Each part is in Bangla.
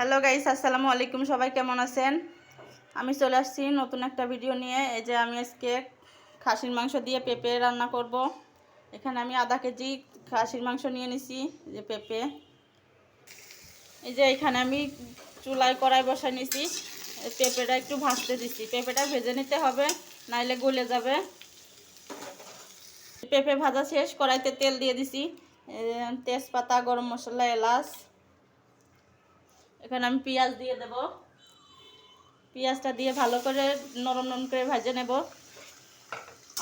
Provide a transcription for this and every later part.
হ্যালো গাইস, আসসালামু আলাইকুম। সবাই কেমন আছেন? আমি চলে আসছি নতুন একটা ভিডিও নিয়ে। এই যে আমি আজকে খাসির মাংস দিয়ে পেঁপে রান্না করব। এখানে আমি আধা কেজি খাসির মাংস নিয়ে নিছি যে পেঁপে। এই যে এখানে আমি চুলায় কড়াই বসাই নিছি। পেঁপেটা একটু ভাজতে দিছি। পেঁপেটা ভেজে নিতে হবে, নাইলে গলে যাবে। পেঁপে ভাজা শেষ, কড়াইতে তেল দিয়ে দিছি। তেজপাতা, গরম মশলা, এলাচ। এখানে আমি পেঁয়াজ দিয়ে দেব। পেঁয়াজটা দিয়ে ভালো করে নরম নরম করে ভেজে নেব।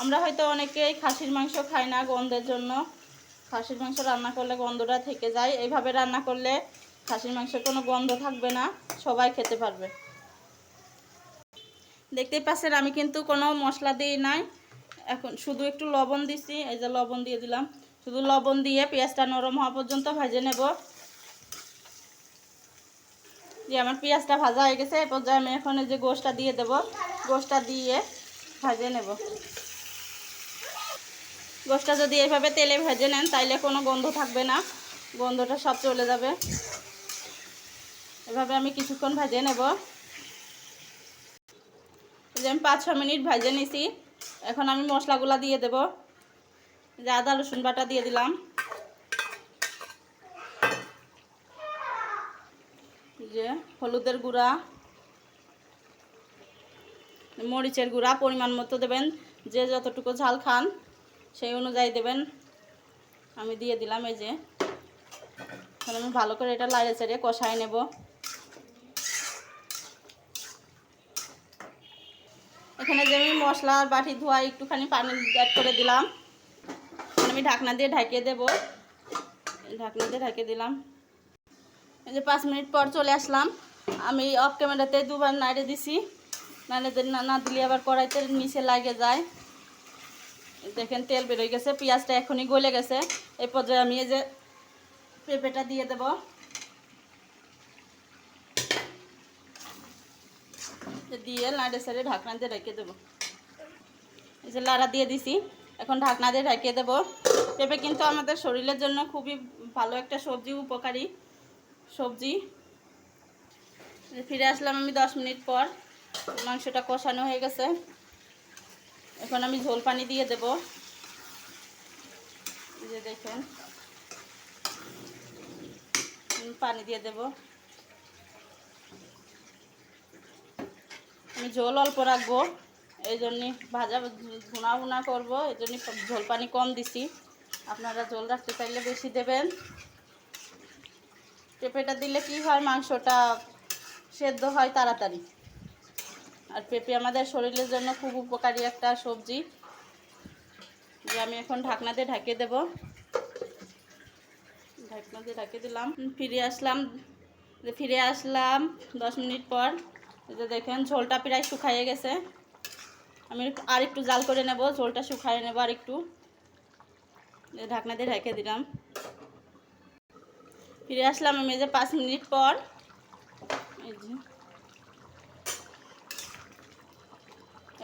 আমরা হয়তো অনেকেই খাসির মাংস খাই না গন্ধের জন্য। খাসির মাংস রান্না করলে গন্ধটা থেকে যায়। এইভাবে রান্না করলে খাসির মাংসের কোনো গন্ধ থাকবে না। সবাই খেতে পারবে। দেখতেই পাচ্ছেন, আমি কিন্তু কোনো মশলা দিই নাই। এখন শুধু একটু লবণ দিছি। এই যে লবণ দিয়ে দিলাম। শুধু লবণ দিয়ে পেঁয়াজটা নরম হওয়া পর্যন্ত ভেজে নেব। যে আমার পেঁয়াজটা ভাজা হয়ে গেছে এই পর্যায়ে আমি এখন যে গোশটা দিয়ে দেব। গোশটা দিয়ে ভেজে নেব। গোশটা যদি এইভাবে তেলে ভেজে নেন, তাইলে কোনো গন্ধ থাকবে না। গন্ধটা সব চলে যাবে। এভাবে আমি কিছুক্ষণ ভেজে নেব। যে আমি পাঁচ ছ মিনিট ভেজে নিছি। এখন আমি মশলাগুলো দিয়ে দেব। যে আদা, রসুন বাটা দিয়ে দিলাম। যে হলুদের গুঁড়া, মরিচের গুঁড়া পরিমাণ মতো দেবেন। যে যতটুকু ঝাল খান সেই অনুযায়ী দেবেন। আমি দিয়ে দিলাম এই যে। আমি ভালো করে এটা লাড়ে চাড়িয়ে কষায় নেব। এখানে যে আমি মশলার বাটি ধোয়া একটুখানি পানি অ্যাড করে দিলাম। আমি ঢাকনা দিয়ে ঢাকিয়ে দেব। ঢাকনা দিয়ে ঢাকিয়ে দিলাম। এই যে পাঁচ মিনিট পর চলে আসলাম। আমি অফ ক্যামেরাতে দুবার নাড়ে দিছি। নাড়ে না দিলে আবার কড়াইতে নিচে লাগে যায়। দেখেন তেল বেরোয় গেছে, পেঁয়াজটা এখনই গলে গেছে। এই পর্যায়ে আমি এই যে পেঁপেটা দিয়ে দেব। দিয়ে নাড়ে সাড়ে ঢাকনা দিয়ে রেখে দেবো। এই যে লাড়া দিয়ে দিছি, এখন ঢাকনা দিয়ে ঢেকে দেবো। পেঁপে কিন্তু আমাদের শরীরের জন্য খুবই ভালো একটা সবজি, উপকারী। সবজি। ফিরে আসলাম আমি দশ মিনিট পর। মাংসটা কষানো হয়ে গেছে। এখন আমি ঝোল পানি দিয়ে দেব। যে দেখেন। পানি দিয়ে দেব। আমি ঝোল অল্প রাখব। এই জন্যে ভাজা ভুনা ভুনা করব। এই জন্যে ঝোল পানি কম দিছি। আপনারা ঝোল রাখতে চাইলে বেশি দেবেন। পেঁপেটা দিলে কি হয়? মাংসটা সেদ্ধ হয় তাড়াতাড়ি। আর পেঁপে আমাদের শরীরের জন্য খুব উপকারী একটা সবজি। যে আমি এখন ঢাকনা দিয়ে ঢাকিয়ে দেব। ঢাকনা দিয়ে ঢাকিয়ে দিলাম। ফিরে আসলাম। যে ফিরে আসলাম দশ মিনিট পর। যে দেখেন, ঝোলটা প্রায় শুকাইয়ে গেছে। আমি আর একটু জাল করে নেব। ঝোলটা শুকাইয়ে নেব আর একটু এই ঢাকনা দিয়ে ঢেকে দিলাম। ফিরে আসলাম আমি যে পাঁচ মিনিট পর।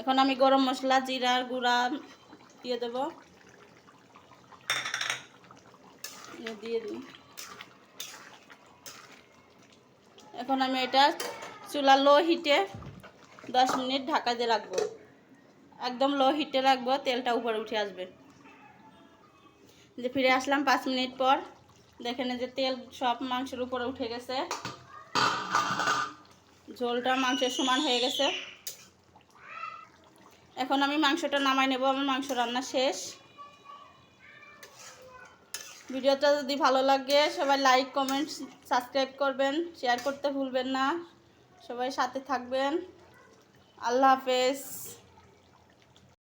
এখন আমি গরম মশলা জিরার গুঁড়া দিয়ে দেব। দিয়ে দিই। এখন আমি এটা চুলা লো হিটে দশ মিনিট ঢাকা দিয়ে রাখব। একদম লো হিটে রাখব, তেলটা উপরে উঠে আসবে। যে ফিরে আসলাম পাঁচ মিনিট পর। দেখেন যে তেল সব মাংসের উপরে উঠে গেছে। ঝোলটা মাংসের সমান হয়ে গেছে। এখন আমি মাংসটা নামাই নেব, আমার মাংস রান্না শেষ। ভিডিওটা যদি ভালো লাগে, সবাই লাইক কমেন্ট সাবস্ক্রাইব করবেন শেয়ার করতে ভুলবেন না। সবাই সাথে থাকবেন। আল্লাহ হাফেজ।